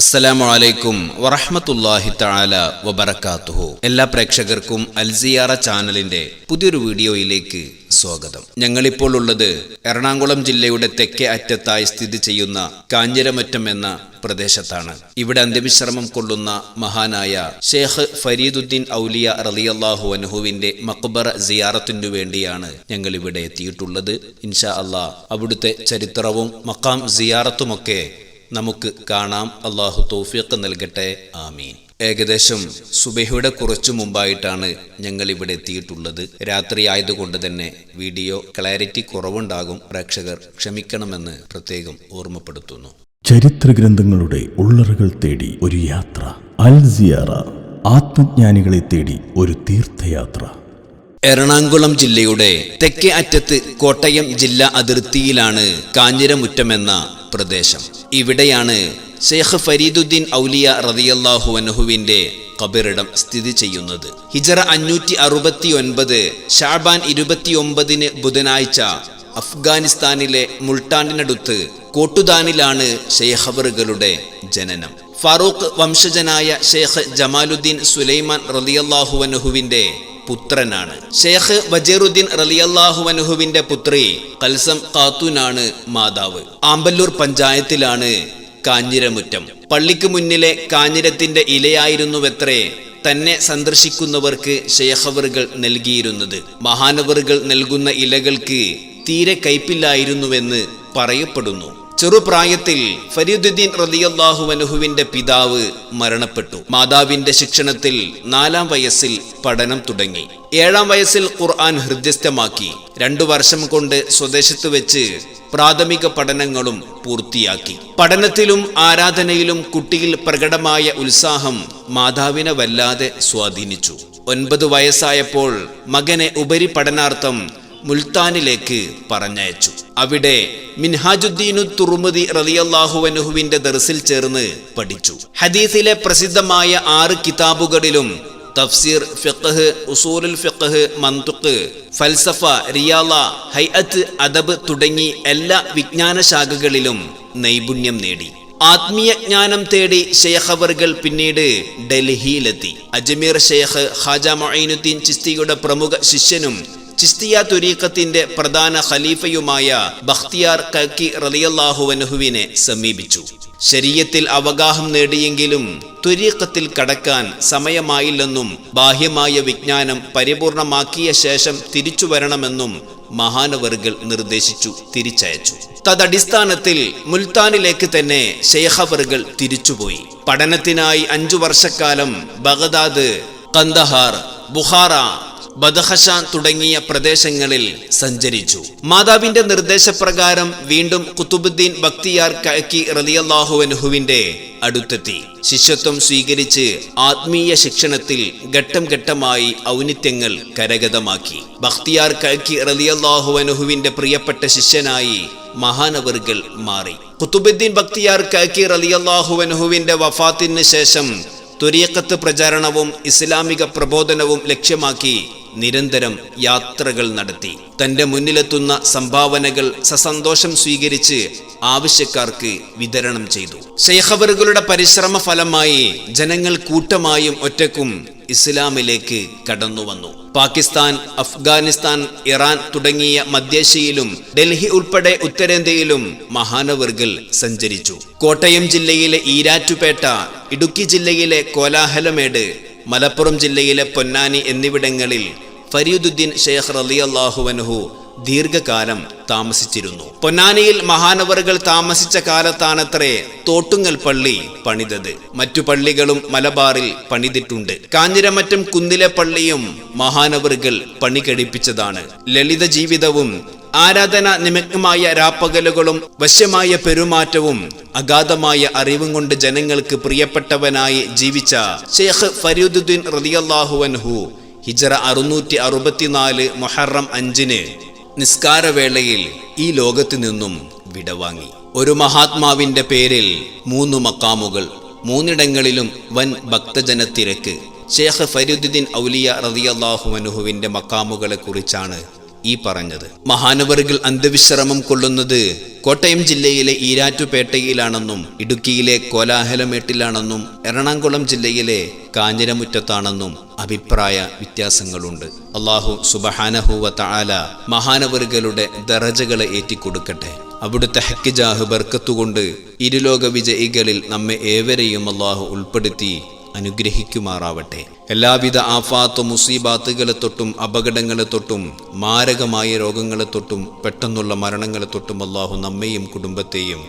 അസ്സലാമു അലൈക്കും വറഹ്മത്തുള്ളാഹി തആല വബറകാതുഹു. എല്ലാ പ്രേക്ഷകർക്കും അൽസിയാറ ചാനലിന്റെ പുതിയൊരു വീഡിയോയിലേക്ക് സ്വാഗതം. ഞങ്ങളിപ്പോൾ ഉള്ളത് എറണാകുളം ജില്ലയുടെ തെക്കേ അറ്റത്തായി സ്ഥിതി ചെയ്യുന്ന കാഞ്ഞിരമറ്റം എന്ന പ്രദേശത്താണ്. ഇവിടെ അന്ത്യവിശ്രമം കൊള്ളുന്ന മഹാനായ ഷേഖ് ഫരീദുദ്ദീൻ ഔലിയ റലിയല്ലാഹു അനഹുവിന്റെ മക്ബറ സിയാറത്തിനു വേണ്ടിയാണ് ഞങ്ങൾ ഇവിടെ എത്തിയിട്ടുള്ളത്. ഇൻഷാ അള്ളാ അവിടുത്തെ ചരിത്രവും മക്കാം സിയാറത്തുമൊക്കെ നമുക്ക് കാണാം. അള്ളാഹു തൗഫീഖ് നൽകട്ടെ. ആമീൻ. ഏകദേശം സുബഹയുടെ കുറച്ചു മുമ്പായിട്ടാണ് ഞങ്ങൾ ഇവിടെ എത്തിയിട്ടുള്ളത്. രാത്രി ആയതുകൊണ്ട് തന്നെ വീഡിയോ ക്ലാരിറ്റി കുറവുണ്ടാകും. പ്രേക്ഷകർ ക്ഷമിക്കണമെന്ന് പ്രത്യേകം ഓർമ്മപ്പെടുത്തുന്നു. ചരിത്ര ഗ്രന്ഥങ്ങളുടെ ഉള്ളറുകൾ തേടി ഒരു യാത്ര. അൽ ആത്മജ്ഞാനികളെ തേടി ഒരു തീർത്ഥയാത്ര. എറണാകുളം ജില്ലയുടെ തെക്കേ അറ്റത്ത് കോട്ടയം ജില്ലാ അതിർത്തിയിലാണ് കാഞ്ഞിരമുറ്റം എന്ന പ്രദേശം. ഇവിടെയാണ് ഷെയ്ഖ് ഫരീദുദ്ദീൻ ഔലിയ റതിയല്ലാഹു അനഹുവിന്റെ കബറിടം സ്ഥിതി ചെയ്യുന്നത്. ഹിജറ അഞ്ഞൂറ്റി അറുപത്തി ഒൻപത് ഷാബാൻ ഇരുപത്തിയൊമ്പതിന് ബുധനാഴ്ച അഫ്ഗാനിസ്ഥാനിലെ മുൾട്ടാനിനടുത്ത് കോട്ടുദാനിലാണ് ഷെയ്ഖബറുകളുടെ ജനനം. ഫാറൂഖ് വംശജനായ ഷെയ്ഖ് ജമാലുദ്ദീൻ സുലൈമാൻ റലിയല്ലാഹുവനുഹുവിന്റെ പുത്രനാണ്. ഷേഖ് വജീറുദ്ദീൻ റലിയല്ലാഹുവനുഹുവിന്റെ പുത്രി കൽസം ഖാത്തൂനാണ് മാതാവ്. ആമ്പല്ലൂർ പഞ്ചായത്തിലാണ് കാഞ്ഞിരമുറ്റം. പള്ളിക്ക് മുന്നിലെ കാഞ്ഞിരത്തിന്റെ ഇലയായിരുന്നുവെത്രേ തന്നെ സന്ദർശിക്കുന്നവർക്ക് ഷെയ്ഖവറുകൾ നൽകിയിരുന്നത്. മഹാനവറുകൾ നൽകുന്ന ഇലകൾക്ക് തീരെ കയ്പില്ലായിരുന്നുവെന്ന് പറയപ്പെടുന്നു. ചെറുപ്രായത്തിൽ ഫരീദുദ്ദീൻ റലിയല്ലാഹു അനുഹുവിന്റെ പിതാവ് മരണപ്പെട്ടു. മാതാവിന്റെ ശിക്ഷണത്തിൽ നാലാം വയസ്സിൽ പഠനം തുടങ്ങി. ഏഴാം വയസ്സിൽ ഖുർആൻ ഹൃദ്യസ്ഥമാക്കി. രണ്ടു വർഷം കൊണ്ട് സ്വദേശത്ത് വെച്ച് പ്രാഥമിക പഠനങ്ങളും പൂർത്തിയാക്കി. പഠനത്തിലും ആരാധനയിലും കുട്ടിയിൽ പ്രകടമായ ഉത്സാഹം മാതാവിനെ വല്ലാതെ സ്വാധീനിച്ചു. ഒൻപത് വയസ്സായപ്പോൾ മകനെ ഉപരിപഠനാർത്ഥം മുൽത്താനിലേക്ക് പറഞ്ഞയച്ചു. അവിടെ മിൻഹാജുദ്ദീനു തുറുമതി റലിയല്ലാഹുവനുഹുവിന്റെ ദർസിൽ ചേർന്ന് പഠിച്ചു. ഹദീസിലെ പ്രസിദ്ധമായ ആറ് കിതാബുകളിലും തഫ്സീർ ഫിഖ് ഉസൂലുൽ ഫിഖ്ഹ് മന്തുഖ് ഫൽസഫ റിയാല ഹൈഅത്ത് അദബ് തുടങ്ങി എല്ലാ വിജ്ഞാന ശാഖകളിലും നൈപുണ്യം നേടി. ആത്മീയ ജ്ഞാനം തേടി ഷെയ്ഖവറുകൾ പിന്നീട് ഡൽഹിയിലെത്തി. അജ്മീർ ഷെയ്ഖ് ഹാജ മൊയ്നുദ്ദീൻ ചിസ്തിയുടെ പ്രമുഖ ശിഷ്യനും ചിസ്തിയ തുരീഖത്തിന്റെ പ്രധാന ഖലീഫയുമായ ബഖ്തിയാർ കക്കി റലിയല്ലാഹുവനുഹുവിനെ സമീപിച്ചു. ശരീരത്തിൽ അവഗാഹം നേടിയെങ്കിലും തുരീഖത്തിൽ കടക്കാൻ സമയമായില്ലെന്നും ബാഹ്യമായ വിജ്ഞാനം പരിപൂർണമാക്കിയ ശേഷം തിരിച്ചു വരണമെന്നും മഹാനവറുകൾ നിർദ്ദേശിച്ചു തിരിച്ചയച്ചു. തദടിസ്ഥാനത്തിൽ മുൽത്താനിലേക്ക് തന്നെ ഷെയ്ഖവറുകൾ തിരിച്ചുപോയി. പഠനത്തിനായി അഞ്ചു വർഷക്കാലം ബഗദാദ് കന്ദഹാർ ബുഖാറ ബദഹഷാൻ തുടങ്ങിയ പ്രദേശങ്ങളിൽ സഞ്ചരിച്ചു. മാതാവിന്റെ നിർദ്ദേശപ്രകാരം വീണ്ടും കുത്തുബുദ്ദീൻ ബക്തിയാർ കഴക്കി റലിയല്ലാഹുവനുഹുവിന്റെ അടുത്തെത്തി. ശിഷ്യത്വം സ്വീകരിച്ച് ആത്മീയ ശിക്ഷണത്തിൽ ഘട്ടം ഘട്ടമായി ഔന്നിത്യങ്ങൾ കരഗതമാക്കി. ബക്തിയാർ കഴക്കി റലിയല്ലാഹുവനുഹുവിന്റെ പ്രിയപ്പെട്ട ശിഷ്യനായി മഹാനവറുകൾ മാറി. കുത്തുബുദ്ദീൻ ബക്തിയാർ കഴക്കി റലിയല്ലാഹുവനുഹുവിന്റെ വഫാത്തിന് ശേഷം തുരിയക്കത്ത് പ്രചാരണവും ഇസ്ലാമിക പ്രബോധനവും ലക്ഷ്യമാക്കി നിരന്തരം യാത്രകൾ നടത്തി. തന്റെ മുന്നിലെത്തുന്ന സംഭാവനകൾ സസന്തോഷം സ്വീകരിച്ച് ആവശ്യക്കാർക്ക് വിതരണം ചെയ്തു. ഷെയ്ഖബറുകളുടെ പരിശ്രമ ഫലമായി ജനങ്ങൾ കൂട്ടമായും ഒറ്റക്കും ഇസ്ലാമിലേക്ക് കടന്നു വന്നു പാകിസ്ഥാൻ അഫ്ഗാനിസ്ഥാൻ ഇറാൻ തുടങ്ങിയ മധ്യേഷ്യയിലും ഡൽഹി ഉൾപ്പെടെ ഉത്തരേന്ത്യയിലും മഹാനവർകൾ സഞ്ചരിച്ചു. കോട്ടയം ജില്ലയിലെ ഈരാറ്റുപേട്ട ഇടുക്കി ജില്ലയിലെ കോലാഹലമേട് മലപ്പുറം ജില്ലയിലെ പൊന്നാനി എന്നിവിടങ്ങളിൽ ഫരീദുദ്ദീൻ ഷെയ്ഖ് അൻഹു ദീർഘകാലം താമസിച്ചിരുന്നു. പൊന്നാനിയിൽ മഹാനവറുകൾ താമസിച്ച കാലത്താണത്രേ തോട്ടുങ്ങൽ പള്ളി പണിതത്. മറ്റു പള്ളികളും മലബാറിൽ പണിതിട്ടുണ്ട്. കാഞ്ഞിരമറ്റം കുന്നിലെ പള്ളിയും മഹാനവറുകൾ പണി കഴിപ്പിച്ചതാണ്. ലളിത ജീവിതവും ആരാധന നിമഗ്നമായ രാപ്പകലുകളും വശ്യമായ പെരുമാറ്റവും അഗാധമായ അറിവും കൊണ്ട് ജനങ്ങൾക്ക് പ്രിയപ്പെട്ടവനായി ജീവിച്ച ഷെയ്ഖ് ഫരീദുദ്ദീൻ റലിയല്ലാഹുവൻഹു ഹിജറ അറുന്നൂറ്റി അറുപത്തിനാല് മൊഹറം അഞ്ചിന് നിസ്കാരവേളയിൽ ഈ ലോകത്തു നിന്നും വിടവാങ്ങി. ഒരു മഹാത്മാവിന്റെ പേരിൽ മൂന്ന് മക്കാമുകൾ മൂന്നിടങ്ങളിലും വൻ ഭക്തജന തിരക്ക് ഷേഖ് ഫരീദുദ്ദീൻ ഔലിയ റതിയല്ലാഹു അനുഹുവിന്റെ മക്കാമുകളെ കുറിച്ചാണ് ഈ പറഞ്ഞത്. മഹാനവറുകൾ അന്ധവിശ്രമം കൊള്ളുന്നത് കോട്ടയം ജില്ലയിലെ ഈരാറ്റുപേട്ടയിലാണെന്നും ഇടുക്കിയിലെ കോലാഹലമേട്ടിലാണെന്നും എറണാകുളം ജില്ലയിലെ കാഞ്ഞിരമുറ്റത്താണെന്നും അഭിപ്രായ വ്യത്യാസങ്ങളുണ്ട്. അള്ളാഹു സുബഹാനഹുവ തആല മഹാനവറുകളുടെ ദറജകളെ ഏറ്റിക്കൊടുക്കട്ടെ. അവിടുത്തെ ഹക്കിജാഹ് ബർക്കത്തുകൊണ്ട് ഇരുലോക വിജയികളിൽ നമ്മെ ഏവരെയും അള്ളാഹു ഉൾപ്പെടുത്തി അനുഗ്രഹിക്കുമാറാവട്ടെ. എല്ലാവിധ ആഫാത്ത് മുസീബാത്തുകളെ തൊട്ടും അപകടങ്ങളെ തൊട്ടും മാരകമായ രോഗങ്ങളെ തൊട്ടും പെട്ടെന്നുള്ള മരണങ്ങളെ തൊട്ടും അള്ളാഹു നമ്മെയും കുടുംബത്തെയും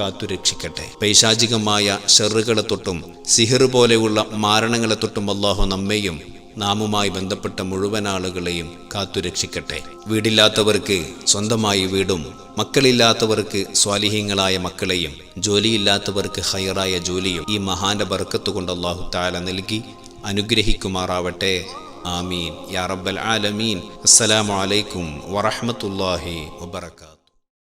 കാത്തുരക്ഷിക്കട്ടെ. പൈശാചികമായ ഷെറുകളെ തൊട്ടും സിഹിർ പോലെയുള്ള മാരണങ്ങളെ തൊട്ടും അള്ളാഹു നമ്മെയും നാമുമായി ബന്ധപ്പെട്ട മുഴുവൻ ആളുകളെയും കാത്തുരക്ഷിക്കട്ടെ. വീടില്ലാത്തവർക്ക് സ്വന്തമായി വീടും മക്കളില്ലാത്തവർക്ക് സ്വാലിഹ്യങ്ങളായ മക്കളെയും ജോലിയില്ലാത്തവർക്ക് ഹയറായ ജോലിയും ഈ മഹാന്റെ ബർക്കത്ത് കൊണ്ട് അള്ളാഹു താല നൽകി അനുഗ്രഹിക്കുമാറാവട്ടെ. ആമീൻ. യാ റബ്ബൽ ആലമീൻ. അസ്സലാമു അലൈക്കും വറഹ്മത്തുള്ളാഹി വബറകാതുഹു.